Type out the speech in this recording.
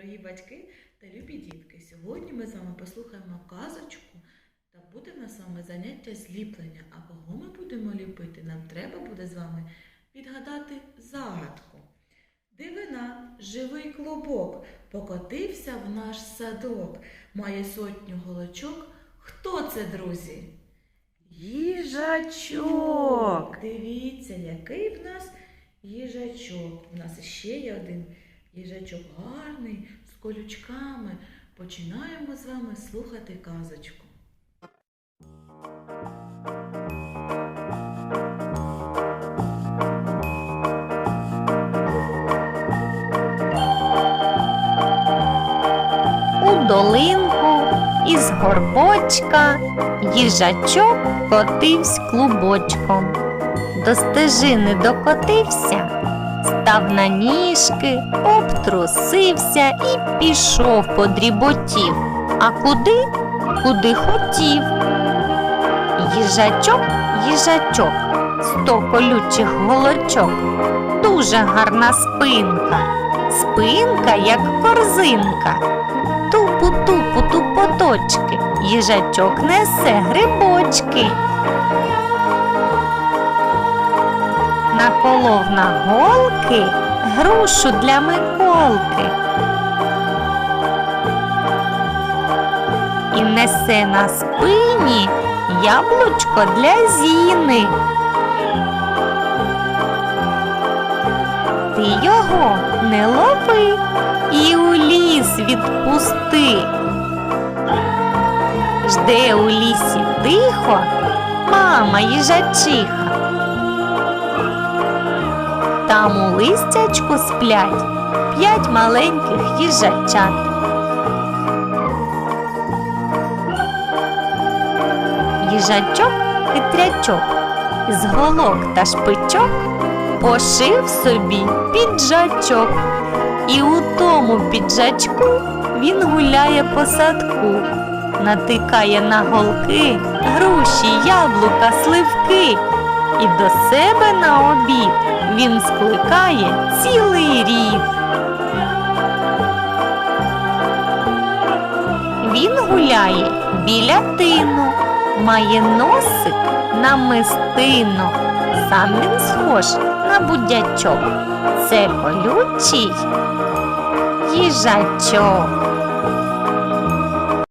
дорогі батьки та любі дітки. Сьогодні ми з вами послухаємо казочку та буде в нас з вами заняття зліплення. А кого ми будемо ліпити? Нам треба буде з вами відгадати загадку. Дивина, живий клубок, покотився в наш садок, має сотню голочок. Хто це, друзі? Їжачок. Дивіться, який в нас їжачок. У нас ще є один їжачок гарний, з колючками. Починаємо з вами слухати казочку. У долинку із горбочка їжачок котивсь клубочком. До стежини докотився, став на ніжки, обтрусився і пішов подріботів. А куди? Куди хотів. Їжачок, їжачок, сто колючих голочок, дуже гарна спинка, спинка, як корзинка. Тупу-тупу тупоточки, їжачок несе грибочки. Наколов на голки грушу для Миколки. І несе на спині яблучко для зіни. Ти його не лови і у ліс відпусти. Жде у лісі тихо мама їжачиха. Там у листячку сплять п'ять маленьких їжачат. Їжачок хитрячок з голок та шпичок пошив собі піджачок. І у тому піджачку він гуляє по садку, натикає на голки, груші, яблука, сливки. І до себе на обід він скликає цілий рід. Він гуляє біля тину, має носик на мистину. Сам він схож на будячок. Це колючий їжачок.